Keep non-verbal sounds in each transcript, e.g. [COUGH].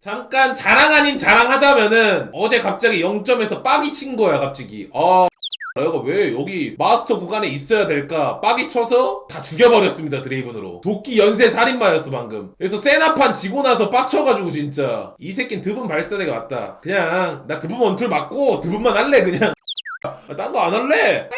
잠깐 자랑 아닌 자랑 하자면은 어제 갑자기 0점에서 빡이 친 거야 갑자기. 아 내가 왜 여기 마스터 구간에 있어야 될까 빡이 쳐서 다 죽여버렸습니다 드레이븐으로. 도끼 연쇄 살인마였어 방금. 그래서 세나판 지고 나서 빡쳐가지고 진짜. 이 새끼는 드분 발사대가 맞다. 그냥 나 드분 원툴 맞고 드분만 할래 그냥. 딴 거 안 할래?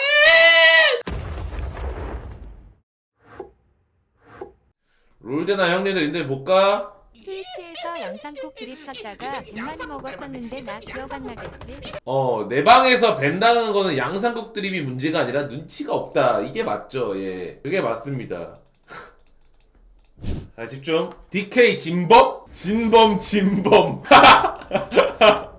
롤드나 형님들 인들 볼까? 트위치에서 영상 꼭 드립 쳤다가 100만이 먹었었는데 나 기억 안 나겠지? 어, 내 방에서 밴다는 거는 양상국 드립이 문제가 아니라 눈치가 없다. 이게 맞죠. 예. 그게 맞습니다. [LAUGHS] 자, 집중. DK 진범? 진범, 진범. [LAUGHS]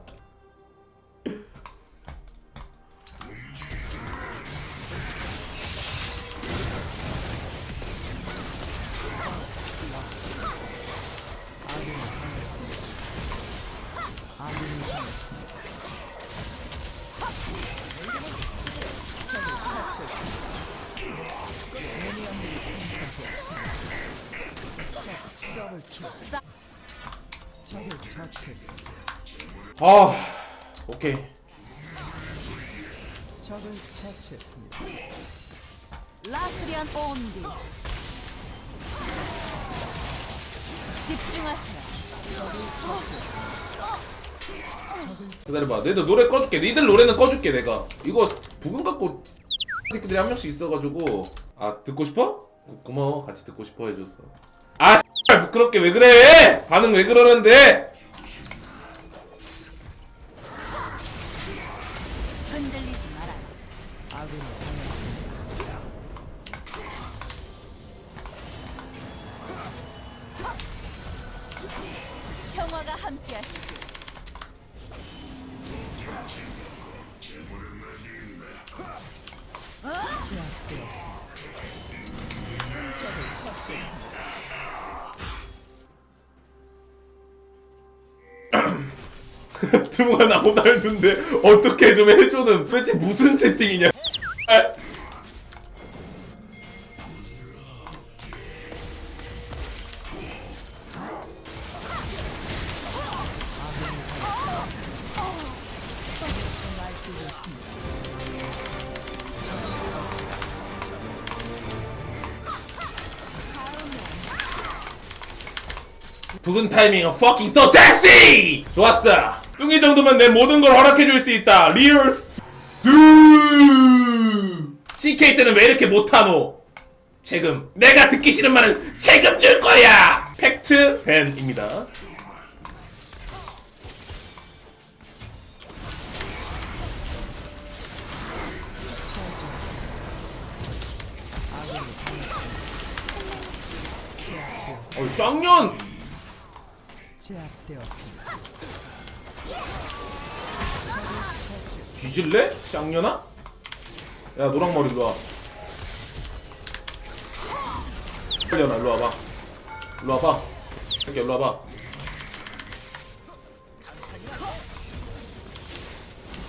아, 오케이. 적을 처치했습니다. 라스리안 온디 집중하세요 기다려봐. 너희들 노래 꺼줄게. 니들 노래는 꺼줄게, 내가. 이거 부금 갖고 새끼들이 한 명씩 있어가지고. 아, 듣고 싶어? 고- 고마워. 같이 듣고 싶어 해줘서. 아, 부끄럽게 왜 그래? 반응 왜 그러는데? [LAUGHS] 드무가 나오나 했는데 어떻게 좀 해줘는 도대체 무슨 채팅이냐? 아, 부근 타이밍은 fucking so sexy! 좋았어! 뚱이 정도면 내 모든 걸 허락해 줄 수 있다. 리얼 수! CK 때는 왜 이렇게 못하노? 책임. 내가 듣기 싫은 말은 책임 줄 거야! 팩트 벤입니다. 어, 쌍년! 제압되었습니다. 뒤질래? 쌍년아? 야 노랑머리 일로 와 빨리나 일로 와봐 일로 와봐 새끼 일로 와봐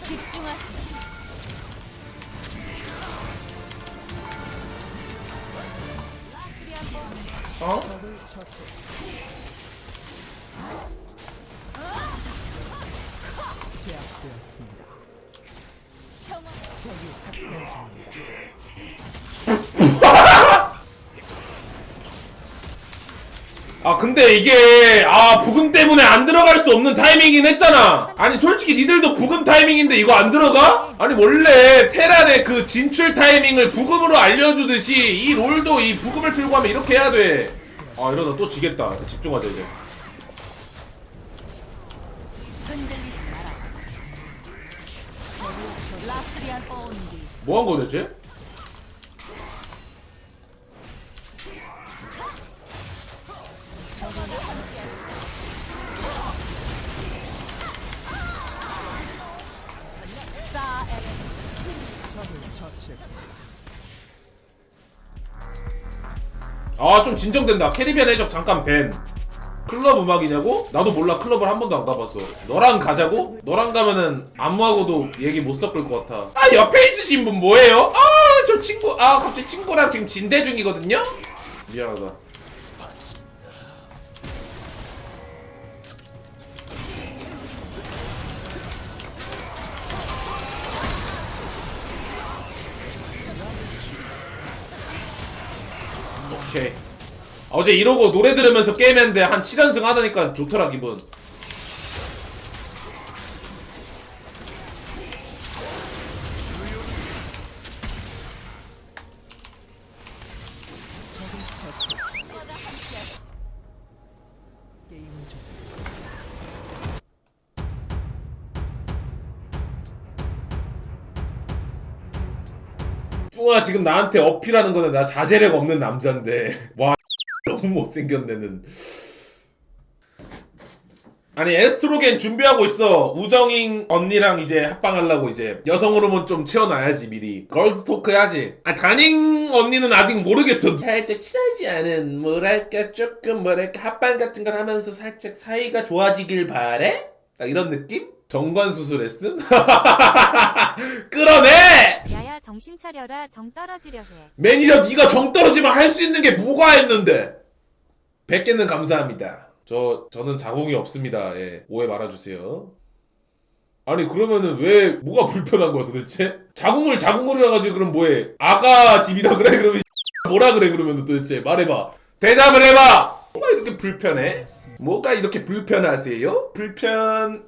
집중하세요 어? 제압되었습니다. 아 근데 이게 아 부금 때문에 안 들어갈 수 없는 타이밍이긴 했잖아. 아니 솔직히 니들도 부금 타이밍인데 이거 안 들어가? 아니 원래 테란의 그 진출 타이밍을 부금으로 알려주듯이 이 롤도 이 부금을 틀고 하면 이렇게 해야 돼아 이러다 또 지겠다. 집중하자 이제 뭐 한 거 대체? 사에레 적을 처치했습니다. 아좀 진정된다 캐리비안 해적 잠깐 밴 클럽 음악이냐고? 나도 몰라 클럽을 한 번도 안 가봤어 너랑 가자고? 너랑 가면은 안무하고도 얘기 못 섞을 것 같아 아 옆에 있으신 분 뭐예요? 아 저 친구 아 갑자기 친구랑 지금 진대 중이거든요? 미안하다 오케이 어제 이러고 노래 들으면서 게임했는데 한 7연승 하다니까 좋더라 기분. 뚱아 지금 나한테 어필하는 거는 나 자제력 없는 남잔데 와 너무 못생겼네는 아니 에스트로겐 준비하고 있어 우정인 언니랑 이제 합방하려고 이제 여성 호르몬 좀 채워놔야지 미리 걸스 토크 해야지 아 다닝 언니는 아직 모르겠어 살짝 친하지 않은 뭐랄까 조금 뭐랄까 합방 같은 걸 하면서 살짝 사이가 좋아지길 바래? 딱 이런 느낌? 정관 수술했음? [LAUGHS] 끌어내! 야야 정신 차려라 정 떨어지려 해. 매니저 네가 정 떨어지면 할 수 있는 게 뭐가 있는데 100개는 감사합니다. 저 저는 자궁이 없습니다. 예 오해 말아주세요. 아니 그러면은 왜 뭐가 불편한 거야 도대체? 자궁을 자궁으로 해가지고 그럼 뭐해? 아가 집이라 그래? 그러면 [LAUGHS] 뭐라 그래? 그러면 도대체 말해봐. 대답을 해봐! 뭐가 이렇게 불편해? 뭐가 이렇게 불편하세요? 불편해.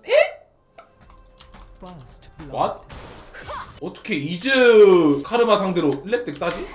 What? 어떻게 이즈 카르마 상대로 1렙덱 따지?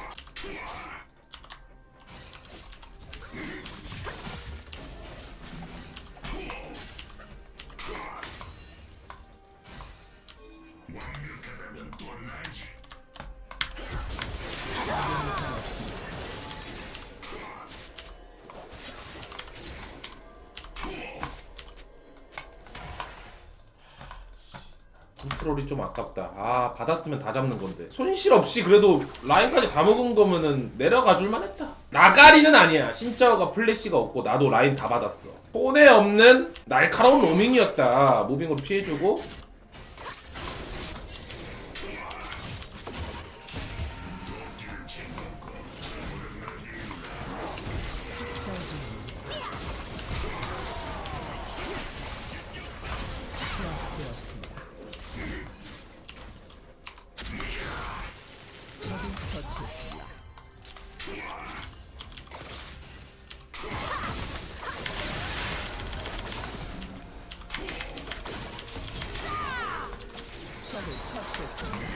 컨트롤이 좀 아깝다. 아 받았으면 다 잡는 건데 손실 없이 그래도 라인까지 다 먹은 거면은 내려가 줄만 했다. 나가리는 아니야. 신짜오가 플래시가 없고 나도 라인 다 받았어. 손에 없는 날카로운 로밍이었다. 무빙으로 피해주고 적을 처치했습니다.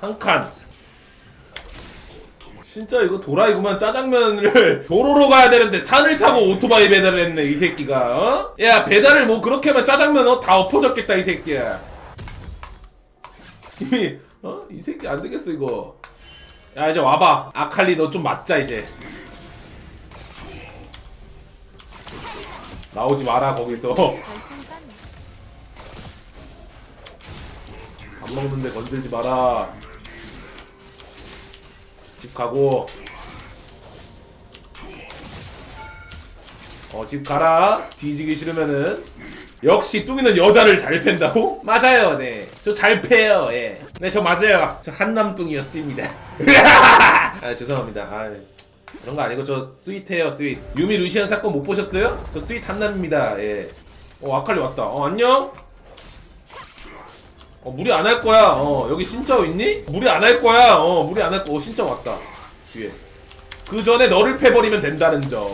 한 칸. 진짜 이거 도라이구만 짜장면을 [LAUGHS] 도로로 가야 되는데 산을 타고 오토바이 배달을 했네 이 새끼가 어? 야 배달을 뭐 그렇게 하면 짜장면 어? 다 엎어졌겠다 이 새끼야 [LAUGHS] 이미 어? 이 새끼 안 되겠어 이거 야 이제 와봐 아칼리 너 좀 맞자 이제 나오지 마라 거기서 [LAUGHS] 밥 먹는데 건들지 마라. 집 가고. 어, 집 가라. 뒤지기 싫으면은. 역시 뚱이는 여자를 잘 팬다고? [LAUGHS] 맞아요, 네. 저 잘 패요, 예. 네, 저 맞아요. 저 한남뚱이었습니다. [LAUGHS] 아, 죄송합니다. 아, 그런 거 아니고 저 스윗해요, 스윗. 유미 루시안 사건 못 보셨어요? 저 스윗 한남입니다, 예. 어, 아칼리 왔다. 어, 안녕? 어 무리 안 할 거야. 어 여기 신짜오 있니? 무리 안 할 거야. 어 무리 안 할 거. 어 신짜오 왔다. 뒤에. 그 전에 너를 패버리면 된다는 점.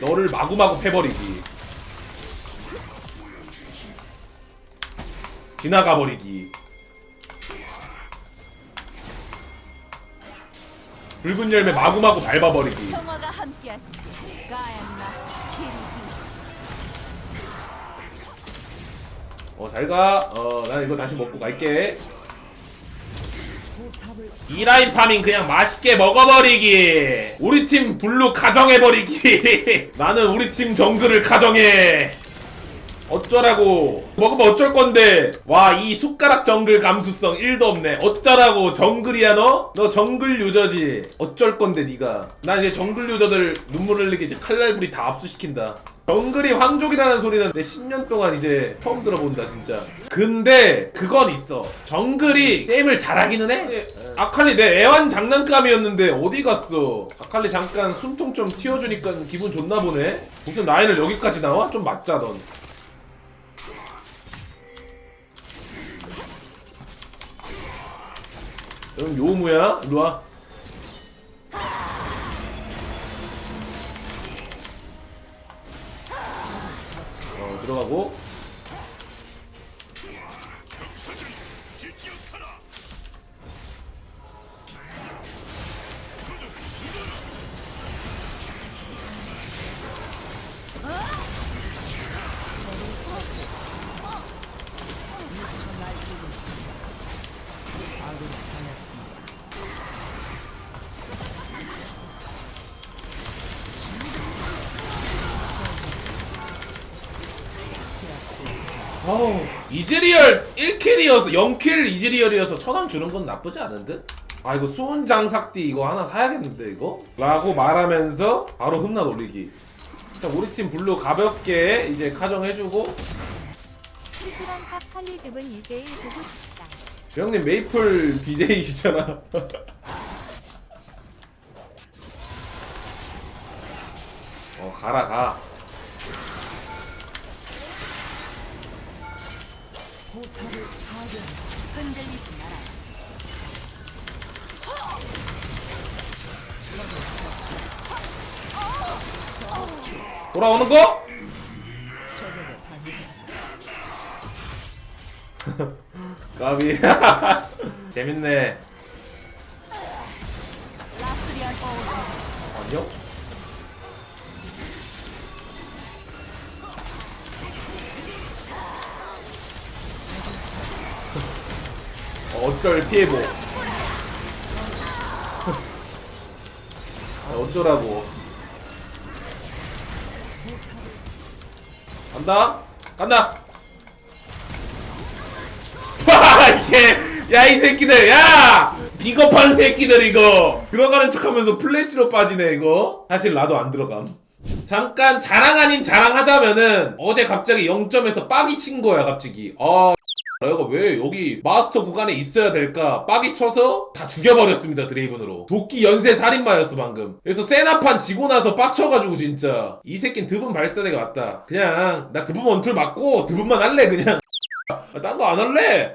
너를 마구마구 패버리기. 지나가 버리기. 붉은 열매 마구마구 밟아버리기. 평화가 키리기. 어 잘 가. 어난 이거 다시 먹고 갈게. 이 라인 파밍 그냥 맛있게 먹어버리기 우리 팀 블루 가정해버리기 [LAUGHS] 나는 우리 팀 정글을 가정해 어쩌라고. 먹으면 어쩔 건데. 와 이 숟가락 정글 감수성 1도 없네. 어쩌라고 정글이야 너? 너 정글 유저지. 어쩔 건데 니가. 난 이제 정글 유저들 눈물 흘리게 이제 칼날부리 다 압수시킨다. 정글이 황족이라는 소리는 내 10년 동안 이제 처음 들어본다 진짜. 근데 그건 있어. 정글이 게임을 잘하기는 해? 아칼리 내 애완 장난감이었는데 어디 갔어? 아칼리 잠깐 숨통 좀 튀어주니까 기분 좋나 보네. 무슨 라인을 여기까지 나와? 좀 맞자 넌 그럼 요무야? 일로 와. 어, 들어가고 어우 이즈리얼 1킬이어서 0킬 이즈리얼이어서 천원 주는 건 나쁘지 않은 듯? 아 이거 수은 장삭띠 이거 하나 사야겠는데 이거? 라고 말하면서 바로 흠나 올리기 일단 우리 팀 블루 가볍게 이제 카정해주고 피크랑 탑 칼리드분 1대1 보고 싶다. 형님 메이플 BJ시잖아 [LAUGHS] 어 가라 가 돌아오는 거? [LAUGHS] 까비 [LAUGHS] 재밌네. 아니요? [LAUGHS] 어쩔 피해보 아, 어쩌라고 간다. 간다. 이게 야 이 새끼들 야! 비겁한 새끼들 이거! 들어가는 척하면서 플래시로 빠지네 이거. 사실 나도 안 들어감. 잠깐 자랑 아닌 자랑 하자면은 어제 갑자기 0점에서 빡이 친 거야 갑자기 아 내가 왜 여기 마스터 구간에 있어야 될까 빡이 쳐서 다 죽여버렸습니다 드레이븐으로. 도끼 연쇄 살인마였어 방금. 그래서 세나판 지고 나서 빡쳐가지고 진짜. 이 새낀 드분 발사대가 맞다. 그냥 나 드분 원툴 맞고 드분만 할래 그냥. 딴 거 안 할래?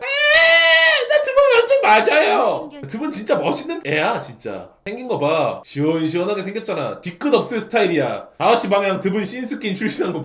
원툴 맞아요. 드분 진짜 멋있는 애야 진짜. 생긴 거 봐. 시원시원하게 생겼잖아. 뒤끝 없을 스타일이야. 5시 방향 드분 신스킨 출신한 거이